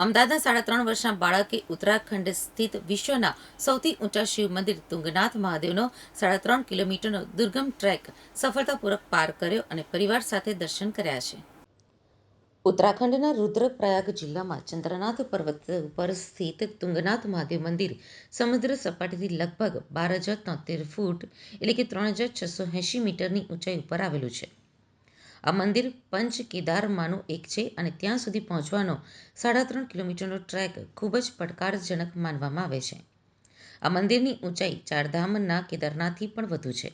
અમદાવાદના સાડા ત્રણ વર્ષના બાળકે ઉત્તરાખંડ સ્થિત વિશ્વના સૌથી ઊંચા શિવ મંદિર તુંગનાથ મહાદેવનો સાડા ત્રણ કિલોમીટરનો દુર્ગમ ટ્રેક સફળતાપૂર્વક પાર કર્યો અને પરિવાર સાથે દર્શન કર્યા છે. ઉત્તરાખંડના રુદ્રપ્રયાગ જિલ્લામાં ચંદ્રનાથ પર્વત ઉપર સ્થિત તુંગનાથ મહાદેવ મંદિર સમુદ્ર સપાટીથી લગભગ બાર હજાર તોતેર ફૂટ એટલે કે ત્રણ હજાર છસો એંશી મીટરની ઊંચાઈ ઉપર આવેલું છે. આ મંદિર પંચ કેદારમાંનું એક છે અને ત્યાં સુધી પહોંચવાનો સાડા ત્રણ કિલોમીટરનો ટ્રેક ખૂબ જ પડકારજનક માનવામાં આવે છે. આ મંદિરની ઊંચાઈ ચારધામના કેદારનાથથી પણ વધુ છે.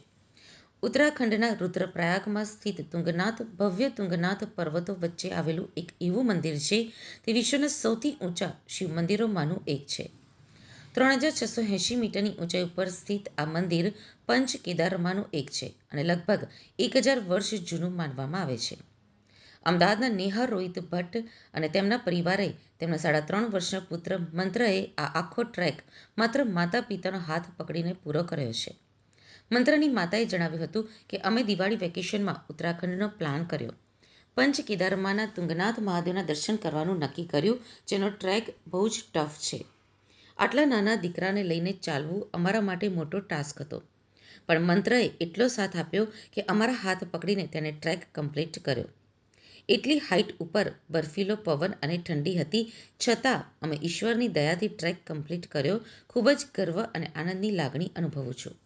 ઉત્તરાખંડના રુદ્રપ્રયાગમાં સ્થિત તુંગનાથ, ભવ્ય તુંગનાથ પર્વતો વચ્ચે આવેલું એક એવું મંદિર છે તે વિશ્વના સૌથી ઊંચા શિવ મંદિરોમાંનું એક છે. ત્રણ હજાર છસો એંશી મીટરની ઊંચાઈ ઉપર સ્થિત આ મંદિર પંચ કેદારમાંનું એક છે અને લગભગ એક હજાર વર્ષ જૂનું માનવામાં આવે છે. અમદાવાદના નેહા રોહિત ભટ્ટ અને તેમના પરિવારે તેમના સાડા ત્રણ વર્ષના પુત્ર મંત્રએ આ આખો ટ્રેક માત્ર માતા પિતાનો હાથ પકડીને પૂરો કર્યો છે. મંત્રની માતાએ જણાવ્યું હતું કે અમે દિવાળી વેકેશનમાં ઉત્તરાખંડનો પ્લાન કર્યો. પંચ કેદારમાંના તુંગનાથ મહાદેવના દર્શન કરવાનું નક્કી કર્યું, જેનો ટ્રેક બહુ જ ટફ છે. આટલા નાના દીકરાને લઈને ચાલવું અમારા માટે મોટો ટાસ્ક હતો. પણ મંત્રએ એટલો સાથ આપ્યો કે અમારા હાથ પકડીને તેને ટ્રેક કમ્પ્લીટ કર્યો. એટલી હાઇટ ઉપર બર્ફીલો પવન અને ઠંડી હતી, છતાં અમે ઈશ્વરની દયાથી ટ્રેક કમ્પ્લીટ કર્યો. ખૂબ જ ગર્વ અને આનંદની લાગણી અનુભવું છું.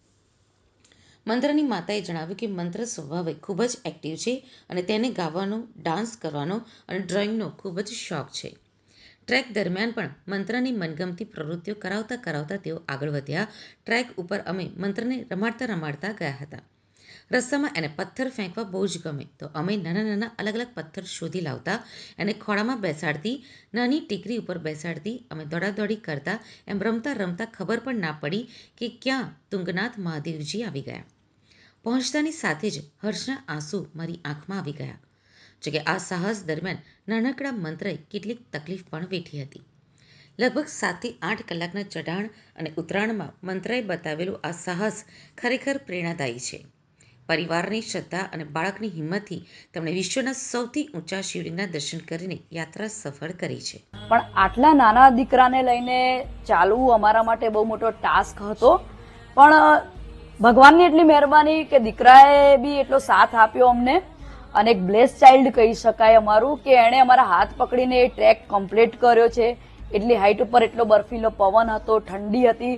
મંત્રની માતાએ જણાવ્યું કે મંત્ર સ્વભાવે ખૂબ જ એક્ટિવ છે અને તેને ગાવાનો ડાન્સ કરવાનો અને ડ્રોઈંગનો ખૂબ જ શોખ છે. ટ્રેક દરમિયાન પણ મંત્રની મનગમતી પ્રવૃત્તિઓ કરાવતા કરાવતા તેઓ આગળ વધ્યા. ટ્રેક ઉપર અમે મંત્રને રમાડતા રમાડતા ગયા હતા. રસ્તામાં એને પથ્થર ફેંકવા બહુ જ ગમે. તો અમે નાના નાના અલગ અલગ પથ્થર શોધી લાવતા, એને ખોળામાં બેસાડતી, નાની ટીકરી ઉપર બેસાડતી, અમે દોડાદોડી કરતા, એમ રમતા રમતા ખબર પણ ના પડી કે ક્યાં તુંગનાથ મહાદેવજી આવી ગયા. પહોંચતાની સાથે જ હર્ષના આંસુ મારી આંખમાં આવી ગયા. જોકે આ સાહસ દરમિયાન નાનકડા મંત્રએ કેટલીક તકલીફ પણ વેઠી હતી. લગભગ સાતથી આઠ કલાકના ચઢાણ અને ઉતરાણમાં મંત્રએ બતાવેલું આ સાહસ ખરેખર પ્રેરણાદાયી છે. પરિવારની શ્રદ્ધા અને બાળકની હિંમતથી તેમણે વિશ્વના સૌથી ઊંચા શિવલિંગના દર્શન કરીને યાત્રા સફળ કરી છે. પણ આટલા નાના દીકરાને લઈને ચાલવું અમારા માટે બહુ મોટો ટાસ્ક હતો. પણ ભગવાનની એટલી મહેરબાની કે દીકરાએ બી એટલો સાથ આપ્યો અમને. અને એક બ્લેસ ચાઇલ્ડ કહી શકાય અમારું કે એણે અમારા હાથ પકડીને એ ટ્રેક કમ્પ્લીટ કર્યો છે. એટલી હાઇટ ઉપર એટલો બર્ફીલો પવન હતો, ઠંડી હતી.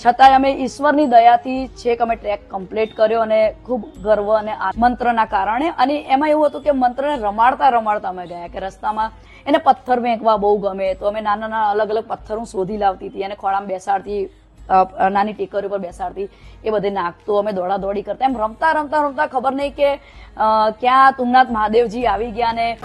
છતાંય અમે ઈશ્વરની દયાથી છેક અમે ટ્રેક કમ્પ્લીટ કર્યો અને ખૂબ ગર્વ અને મંત્રના કારણે અને એમાં એવું હતું કે મંત્રને રમાડતા રમાડતા અમે ગયા કે રસ્તામાં એને પથ્થર ફેંકવા બહુ ગમે. તો અમે નાના નાના અલગ અલગ પથ્થર હું શોધી લાવતી હતી એને ખોળામાં બેસાડતી નાની ટેકરી ઉપર બેસાડતી, એ બધે નાખતો, અમે દોડા દોડી કરતા. એમ રમતા રમતા રમતા ખબર નહીં કે ક્યાં તુંગનાથ મહાદેવજી આવી ગયા ને